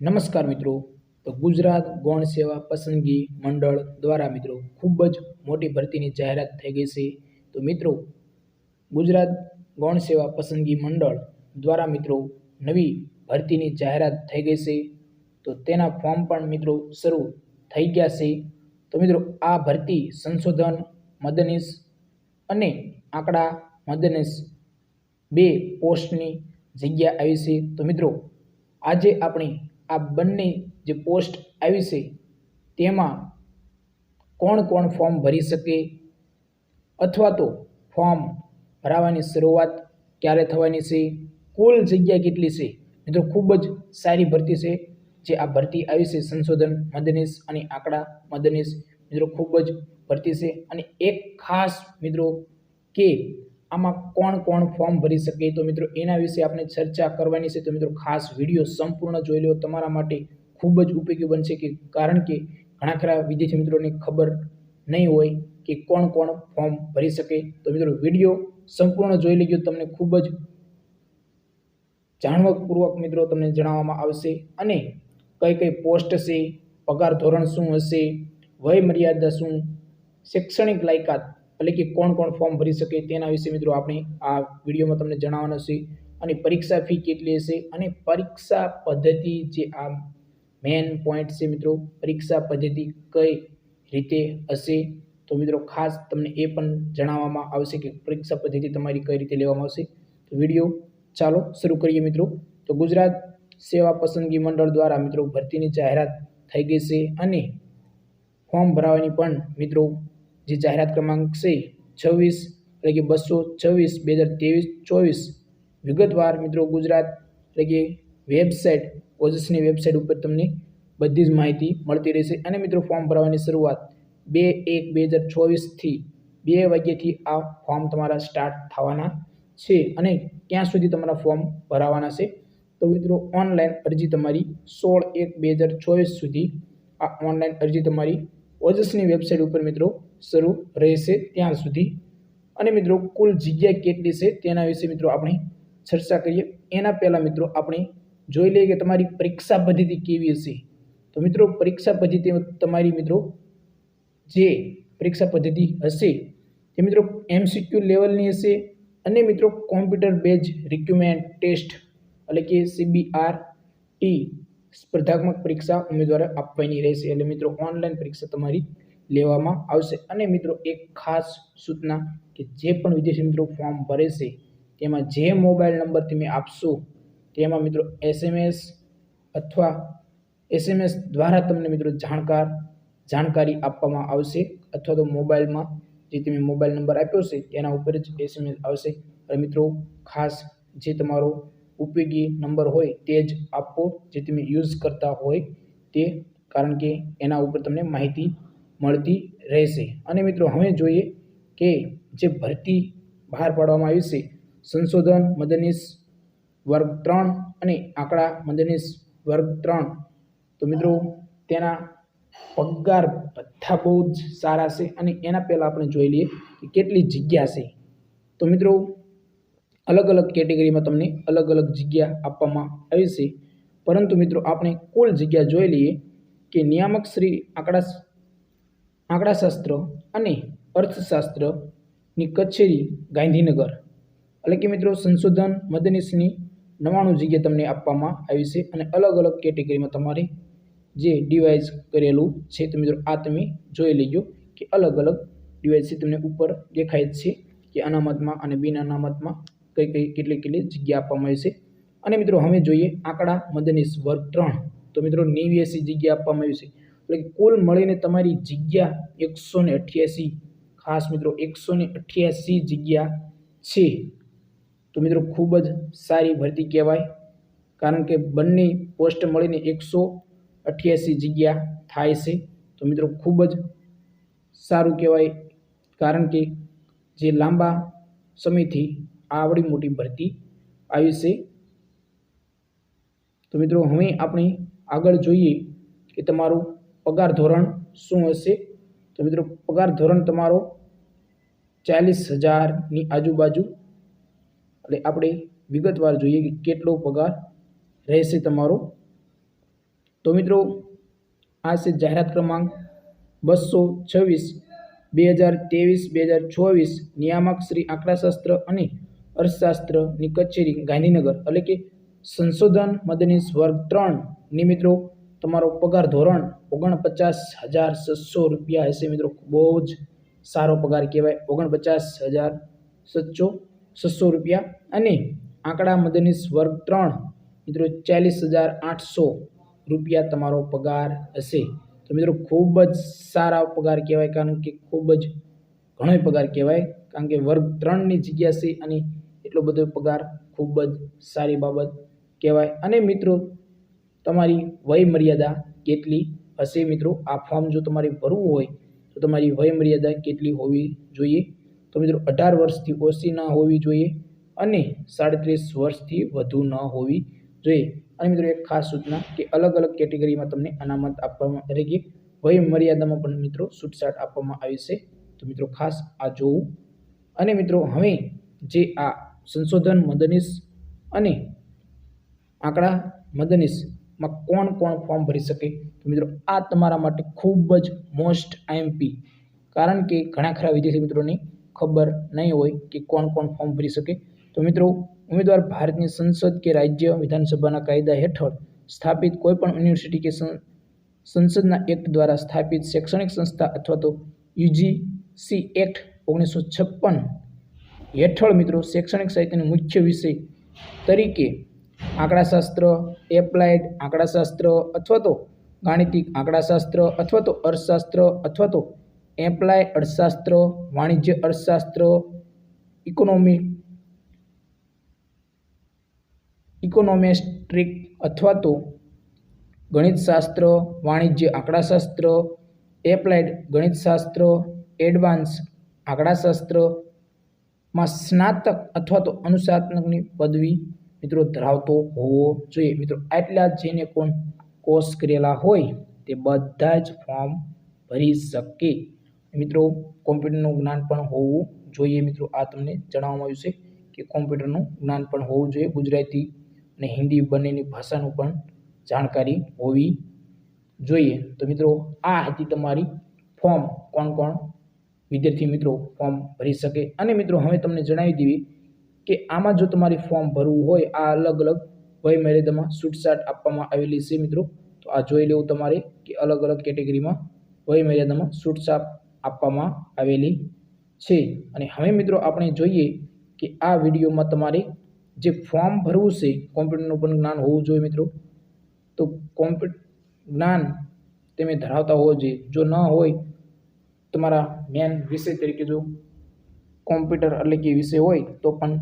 નમસ્કાર મિત્રો. તો ગુજરાત ગૌણ સેવા પસંદગી મંડળ દ્વારા મિત્રો ખૂબ જ મોટી ભરતીની જાહેરાત થઈ ગઈ છે. તો મિત્રો, ગુજરાત ગૌણ સેવા પસંદગી મંડળ દ્વારા મિત્રો નવી ભરતીની જાહેરાત થઈ ગઈ છે. તો તેના ફોર્મ પણ મિત્રો શરૂ થઈ ગયા છે. તો મિત્રો, આ ભરતી સંશોધન મદનીશ અને આંકડા મદનીશ બે પોસ્ટની જગ્યા આવી છે. તો મિત્રો, આજે આપણે આ બંને જે પોસ્ટ આવી છે, તેમાં કોણ કોણ ફોર્મ ભરી શકે અથવા તો ફોર્મ ભરાવાની શરૂઆત ક્યારે થવાની છે, કુલ જગ્યા કેટલી છે? મિત્રો, ખૂબ જ સારી ભરતી છે જે આ ભરતી આવી છે સંશોધન, મદનીશ અને આંકડા મદનીશ. મિત્રો, ખૂબ જ ભરતી છે અને એક ખાસ મિત્રો કે આમાં કોણ કોણ ફોર્મ ભરી શકે તો મિત્રો એના વિશે આપણે ચર્ચા કરવાની છે. તો મિત્રો ખાસ વીડિયો સંપૂર્ણ જોઈ લો. તમારા માટે ખૂબ જ ઉપયોગી બનશે કે કારણ કે ઘણા ખરા વિદ્યાર્થી મિત્રોને ખબર નહીં હોય કે કોણ કોણ ફોર્મ ભરી શકે. તો મિત્રો વીડિયો સંપૂર્ણ જોઈ લેજો. તમને ખૂબ જ જાણવાપૂર્વક મિત્રો તમને જણાવવામાં આવશે. અને કઈ કઈ પોસ્ટ છે, પગાર ધોરણ શું હશે વય મર્યાદા શું, શૈક્ષણિક લાયકાત એટલે કે કોણ કોણ ફોર્મ ભરી શકે તેના વિશે મિત્રો આપણે આ વિડીયોમાં તમને જણાવવાનું છે. અને પરીક્ષા ફી કેટલી હશે? અને પરીક્ષા પદ્ધતિ જે આ મેન પોઈન્ટ છે મિત્રો, પરીક્ષા પદ્ધતિ કઈ રીતે હશે? તો મિત્રો ખાસ તમને એ પણ જણાવવામાં આવશે કે પરીક્ષા પદ્ધતિ તમારી કઈ રીતે લેવામાં આવશે. તો વીડિયો ચાલો શરૂ કરીએ મિત્રો. તો ગુજરાત સેવા પસંદગી મંડળ દ્વારા મિત્રો ભરતીની જાહેરાત થઈ ગઈ છે અને ફોર્મ ભરાવાની પણ મિત્રો જે જાહેરાત ક્રમાંક છે છવ્વીસ, એટલે કે બસો છવ્વીસ, બે હજાર ત્રેવીસ, ચોવીસ. વિગતવાર મિત્રો ગુજરાત, એટલે કે વેબસાઇટ ઓજસની વેબસાઇટ ઉપર તમને બધી જ માહિતી મળતી રહેશે. અને મિત્રો ફોર્મ ભરવાની શરૂઆત બે એક બે હજાર ચોવીસથી બે વાગ્યાથી આ ફોર્મ તમારા સ્ટાર્ટ થવાના છે અને ક્યાં સુધી તમારા ફોર્મ ભરાવાના છે. તો મિત્રો ઓનલાઈન અરજી તમારી સોળ એક બે હજાર ચોવીસ સુધી આ ઓનલાઈન અરજી તમારી ઓજસની વેબસાઇટ ઉપર મિત્રો શરૂ રહેશે ત્યાં સુધી. અને મિત્રો, કુલ જગ્યા કેટલી છે તેના વિશે મિત્રો આપણે ચર્ચા કરીએ. એના પહેલાં મિત્રો આપણે જોઈ લઈએ કે તમારી પરીક્ષા પદ્ધતિ કેવી હશે. તો મિત્રો, પરીક્ષા પદ્ધતિ તમારી મિત્રો જે પરીક્ષા પદ્ધતિ હશે તે મિત્રો એમસીક્યુ લેવલની હશે અને મિત્રો કોમ્પ્યુટર બેઝ રિક્યુમેન્ટ ટેસ્ટ એટલે કે સીબીઆર ટી સ્પર્ધાત્મક પરીક્ષા ઉમેદવારે આપવાની રહેશે. એટલે મિત્રો, ઓનલાઈન પરીક્ષા તમારી લેવામાં આવશે. અને મિત્રો, એક ખાસ સૂચના કે જે પણ વિદ્યાર્થી મિત્રો ફોર્મ ભરે છે, તેમાં જે મોબાઈલ નંબર તમે આપશો, તેમાં મિત્રો એસએમએસ અથવા એસએમએસ દ્વારા તમને મિત્રો જાણકાર, જાણકારી આપવામાં આવશે અથવા તો મોબાઈલમાં જે તમે મોબાઈલ નંબર આપ્યો છે, તેના ઉપર જ એસએમએસ આવશે. અને મિત્રો, ખાસ જે તમારો ઉપયોગી નંબર હોય, તે જ આપો. જે તમે યુઝ કરતા હોય તે, કારણ કે એના ઉપર તમને માહિતી મળતી રહેશે. અને મિત્રો, હવે જોઈએ કે જે ભરતી બહાર પાડવામાં આવી છે, સંશોધન મદનીશ વર્ગ ત્રણ અને આંકડા મદનીશ વર્ગ ત્રણ. તો મિત્રો, તેના પગાર બધા બહુ જ સારા છે અને એના પહેલાં આપણે જોઈ લઈએ કે કેટલી જગ્યા છે. તો મિત્રો, અલગ અલગ કેટેગરીમાં તમને અલગ અલગ જગ્યા આપવામાં આવી છે. પરંતુ મિત્રો, આપણે કુલ જગ્યા જોઈ લઈએ કે નિયામક શ્રી આંકડા આંકડાશાસ્ત્ર અને અર્થશાસ્ત્રની કચેરી ગાંધીનગર. એટલે કે મિત્રો, સંશોધન મદનીશની નવાણું જગ્યા તમને આપવામાં આવી છે અને અલગ અલગ કેટેગરીમાં તમારે જે ડિવાઇસ કરેલું છે તો મિત્રો, આ તમે જોઈ લેજો કે અલગ અલગ ડિવાઇસથી તમને ઉપર દેખાય છે કે અનામતમાં અને બિન અનામતમાં કઈ કઈ કેટલી કેટલી જગ્યા આપવામાં આવી છે. અને મિત્રો, હવે જોઈએ આંકડા મદનીશ વર્ગ ત્રણ. તો મિત્રો, નેવ્યાસી જગ્યા આપવામાં આવી છે. એટલે કુલ મળીને તમારી જગ્યા એકસો ને અઠ્યાસી, ખાસ મિત્રો એકસો ને અઠ્યાસી જગ્યા છે. તો મિત્રો ખૂબ જ સારી ભરતી કહેવાય, કારણ કે બંને પોસ્ટ મળીને એકસો અઠ્યાસી જગ્યા થાય છે. તો મિત્રો ખૂબ જ સારું કહેવાય, કારણ કે જે લાંબા સમયથી આવડી મોટી ભરતી આવી છે. તો મિત્રો હવે આપણે આગળ જોઈએ કે તમારું પગાર ધોરણ શું હશે? તો મિત્રો, પગાર ધોરણ તમારો ચાલીસ હજારની આજુબાજુ. એટલે આપણે વિગતવાર જોઈએ કે કેટલો પગાર રહેશે તમારો. તો મિત્રો, આ છે જાહેરાત ક્રમાંક બસો છવ્વીસ, બે હજાર ત્રેવીસ, બે હજાર ચોવીસ, નિયામક શ્રી આંકડાશાસ્ત્ર અને અર્થશાસ્ત્રની કચેરી ગાંધીનગર. એટલે કે સંશોધન મદનીશ વર્ગ ત્રણની મિત્રો તમારો પગાર ધોરણ ઓગણપચાસ હજાર છસો રૂપિયા હશે મિત્રો. બહુ જ સારો પગાર કહેવાય. ઓગણપચાસ હજાર સચ્ચો છસો રૂપિયા. અને આંકડા મદનીશ વર્ગ ત્રણ, મિત્રો ચાલીસ હજાર આઠસો રૂપિયા તમારો પગાર હશે. તો મિત્રો ખૂબ જ સારા પગાર કહેવાય, કારણ કે ખૂબ જ ઘણો પગાર કહેવાય, કારણ કે વર્ગ ત્રણની જગ્યા છે અને એટલો બધો પગાર ખૂબ જ સારી બાબત કહેવાય. અને મિત્રો તમારી વય મર્યાદા કેટલી હશે મિત્રો? આ ફોર્મ જો તમારે ભરવું હોય, તો તમારી વય મર્યાદા કેટલી હોવી જોઈએ? તો મિત્રો, અઢાર વર્ષથી ઓછી ન હોવી જોઈએ અને સાડત્રીસ વર્ષથી વધુ ન હોવી જોઈએ. અને મિત્રો, એક ખાસ સૂચના કે અલગ અલગ કેટેગરીમાં તમને અનામત આપવામાં, એટલે કે વય મર્યાદામાં પણ મિત્રો છૂટછાટ આપવામાં આવી છે. તો મિત્રો, ખાસ આ જોવું. અને મિત્રો, હવે જે આ સંશોધન મદનીશ અને આંકડા મદનીશમાં કોણ કોણ ફોર્મ ભરી શકે? તો મિત્રો, આ તમારા માટે ખૂબ જ મોસ્ટ આઈએમપી કારણ કે ઘણા ખરા વિદ્યાર્થી મિત્રોને ખબર નહીં હોય કે કોણ કોણ ફોર્મ ભરી શકે. તો મિત્રો, ઉમેદવાર ભારતની સંસદ કે રાજ્ય વિધાનસભાના કાયદા હેઠળ સ્થાપિત કોઈપણ યુનિવર્સિટી કે સંસદના એક્ટ દ્વારા સ્થાપિત શૈક્ષણિક સંસ્થા અથવા તો યુજીસી એક્ટ ઓગણીસો છપ્પન હેઠળ મિત્રો શૈક્ષણિક સાહિત્યનો મુખ્ય વિષય તરીકે આંકડાશાસ્ત્ર, એપ્લાઇડ આંકડાશાસ્ત્ર અથવા તો ગાણિતિક આંકડાશાસ્ત્ર અથવા તો અર્થશાસ્ત્ર અથવા તો એપ્લાય અર્થશાસ્ત્ર, વાણિજ્ય અર્થશાસ્ત્ર, ઇકોનોમિક ઇકોનોમેસ્ટ્રિક અથવા તો ગણિતશાસ્ત્ર, વાણિજ્ય આંકડાશાસ્ત્ર, એપ્લાઇડ ગણિતશાસ્ત્ર, એડવાન્સ આંકડાશાસ્ત્રમાં સ્નાતક અથવા તો અનુસ્નાતકની પદવી મિત્રો, ધરાવતો હોવો જોઈએ. મિત્રો, આટલા જેને કોણ કોર્સ કરેલા હોય, તે બધા જ ફોર્મ ભરી શકે. મિત્રો, કોમ્પ્યુટરનું જ્ઞાન પણ હોવું જોઈએ. મિત્રો, આ તમને જણાવવામાં આવ્યું છે કે કોમ્પ્યુટરનું જ્ઞાન પણ હોવું જોઈએ. ગુજરાતી અને હિન્દી બંનેની ભાષાનું પણ જાણકારી હોવી જોઈએ. તો મિત્રો, આ હતી તમારી ફોર્મ. કોણ કોણ વિદ્યાર્થી મિત્રો ફોર્મ ભરી શકે? અને મિત્રો, હવે તમને જણાવી દેવી કે આમાં જો તમારે ફોર્મ ભરવું હોય, આ અલગ અલગ વય મર્યાદામાં છૂટછાટ આપવામાં આવેલી છે મિત્રો. તો આ જોઈ લેવું તમારે કે અલગ અલગ કેટેગરીમાં વય મર્યાદામાં છૂટછાટ આપવામાં આવેલી છે. અને હવે મિત્રો આપણે જોઈએ કે આ વિડીયોમાં તમારે જે ફોર્મ ભરવું છે કોમ્પ્યુટરનું પણ જ્ઞાન હોવું જોઈએ મિત્રો. તો કોમ્પ્યુટર જ્ઞાન તમે ધરાવતા હોવો જોઈએ જો ન હોય, તમારા મેન વિષય તરીકે જો કોમ્પ્યુટર એટલે કે વિષય હોય, તો પણ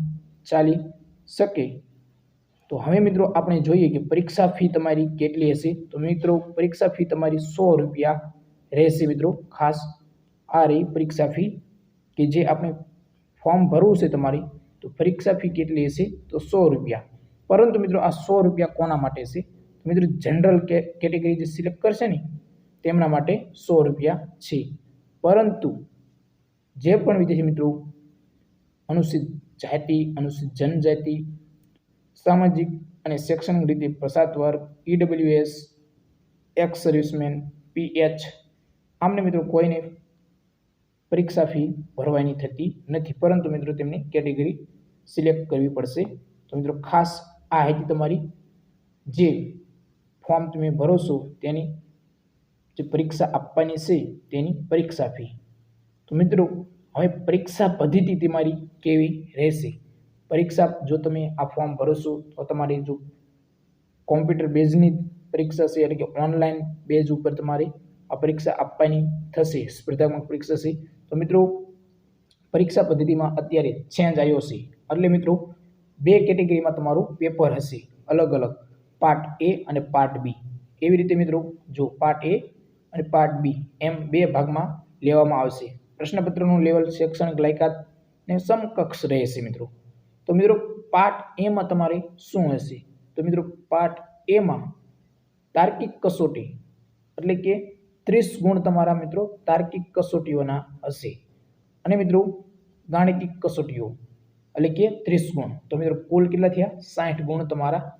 ચાલી શકે. તો હવે મિત્રો આપણે જોઈએ કે પરીક્ષા ફી તમારી કેટલી હશે? તો મિત્રો પરીક્ષા ફી તમારી સો રૂપિયા રહેશે મિત્રો. ખાસ આ રહી પરીક્ષા ફી કે જે આપણે ફોર્મ ભરવું છે તમારી, તો પરીક્ષા ફી કેટલી હશે? તો સો રૂપિયા. પરંતુ મિત્રો આ સો રૂપિયા કોના માટે છે? મિત્રો જનરલ કેટેગરી જે સિલેક્ટ કરશે ને, તેમના માટે સો રૂપિયા છે. પરંતુ જે પણ વિદ્યાર્થી મિત્રો અનુસૂચિત જાતિ, અનુસૂચિત જનજાતિ, સામાજિક અને શૈક્ષણિક રીતે પછાત વર્ગ ઈડબ્લ્યુએસ એક્સ સર્વિસમેન પીએચ આમને મિત્રો કોઈને પરીક્ષા ફી ભરવાની થતી નથી. પરંતુ મિત્રો તેમની કેટેગરી સિલેક્ટ કરવી પડશે. તો મિત્રો ખાસ આ હતી તમારી જે ફોર્મ તમે ભરો છો તેની જે પરીક્ષા આપવાની છે તેની પરીક્ષા ફી તો મિત્રો હવે પરીક્ષા પદ્ધતિ તમારી કેવી રહેશે? પરીક્ષા જો તમે આ ફોર્મ ભરોશો, તો તમારી જો કોમ્પ્યુટર બેઝની પરીક્ષા છે, એટલે કે ઓનલાઈન બેઝ ઉપર તમારે આ પરીક્ષા આપવાની થશે, સ્પર્ધાત્મક પરીક્ષા છે. તો મિત્રો, પરીક્ષા પદ્ધતિમાં અત્યારે ચેન્જ આવ્યો છે. એટલે મિત્રો, બે કેટેગરીમાં તમારું પેપર હશે. અલગ અલગ. પાર્ટ એ અને પાર્ટ બી એવી રીતે મિત્રો, જો પાર્ટ એ અને પાર્ટ બી એમ બે ભાગમાં લેવામાં આવશે. પ્રશ્નપત્રનું લેવલ શૈક્ષણિક લાયકાતને સમકક્ષ રહેશે મિત્રો. તો મિત્રો પાર્ટ એમાં તમારે શું હશે? તો મિત્રો પાર્ટ એમાં તાર્કિક કસોટી એટલે કે ત્રીસ ગુણ તમારા મિત્રો તાર્કિક કસોટીઓના હશે. અને મિત્રો, ગાણિતિક કસોટીઓ એટલે કે ત્રીસ ગુણ. તો મિત્રો, કુલ કેટલા થયા? સાઠ ગુણ તમારા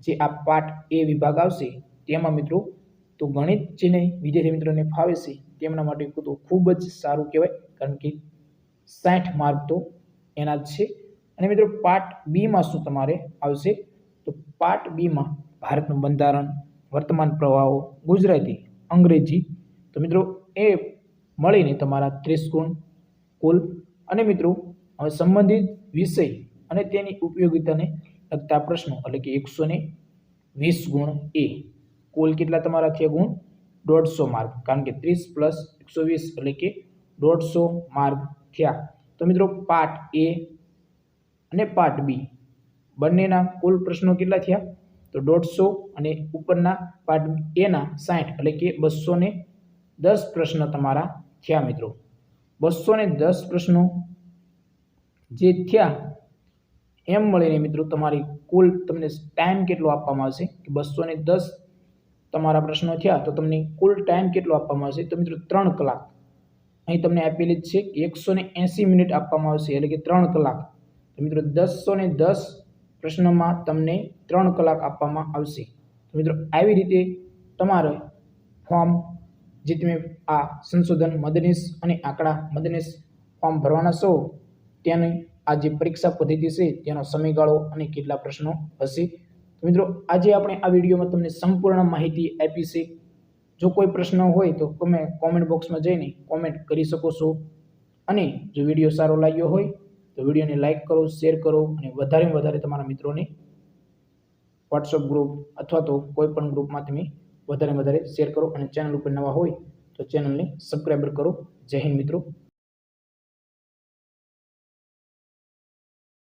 જે આ પાર્ટ એ વિભાગ આવશે. તેમાં મિત્રો તો ગણિત જેને વિદ્યાર્થી મિત્રોને ફાવે છે, તેમના માટે તો ખૂબ જ સારું કહેવાય, કારણ કે સાઠ માર્ક તો એના જ છે. અને મિત્રો પાર્ટ બીમાં શું તમારે આવશે? તો પાર્ટ બીમાં ભારતનું બંધારણ, વર્તમાન પ્રવાહો, ગુજરાતી, અંગ્રેજી. તો મિત્રો, એ મળીને તમારા ત્રીસ ગુણ કુલ. અને મિત્રો, હવે સંબંધિત વિષય અને તેની ઉપયોગિતાને લગતા પ્રશ્નો એટલે કે એકસો વીસ ગુણ એ. કુલ કેટલા તમારા થયા ગુણ? દોઢસો માર્ક. કારણ કે ત્રીસ પ્લસ એકસો વીસ એટલે કે દોઢસો માર્ક થયા. તો મિત્રો પાર્ટ એ અને પાર્ટ બી બંનેના કુલ પ્રશ્નો કેટલા થયા? તો દોઢસો અને ઉપરના પાર્ટ એના સાઠ એટલે કે બસો ને દસ પ્રશ્ન તમારા થયા મિત્રો. બસો ને દસ પ્રશ્નો જે થયા, એમ મળીને મિત્રો તમારી કુલ તમને ટાઈમ કેટલો આપવામાં આવશે? કે બસો ને દસ તમારા પ્રશ્નો થયા તો તમને કુલ ટાઈમ કેટલો આપવામાં આવશે? તો મિત્રો, ત્રણ કલાક. અહીં તમને આપેલી જ છે કે એકસો ને એંસી મિનિટ આપવામાં આવશે, એટલે કે ત્રણ કલાક. તો મિત્રો દસો ને દસ પ્રશ્નોમાં તમને ત્રણ કલાક આપવામાં આવશે. તો મિત્રો, આવી રીતે તમારે ફોર્મ જે તમે આ સંશોધન મદનીશ અને આંકડા મદનીશ ફોર્મ ભરવાના છો, ત્યાંની આ જે પરીક્ષા પદ્ધતિ છે તેનો સમયગાળો અને કેટલા પ્રશ્નો હશે તો મિત્રો, આજે આપણે આ વિડીયોમાં તમને સંપૂર્ણ માહિતી આપી છે. જો કોઈ પ્રશ્ન હોય તો તમે કોમેન્ટ બોક્સમાં જઈને કોમેન્ટ કરી શકો છો. અને જો વીડિયો સારો લાગ્યો હોય તો વિડીયોને લાઇક કરો શેર કરો અને વધારે વધારે તમારા મિત્રોને વોટ્સઅપ ગ્રુપ અથવા તો કોઈ પણ ગ્રુપમાં તમે વધારે વધારે શેર કરો અને ચેનલ ઉપર નવા હોય તો ચેનલને સબસ્ક્રાઈબર કરો. જય હિન્દ મિત્રો.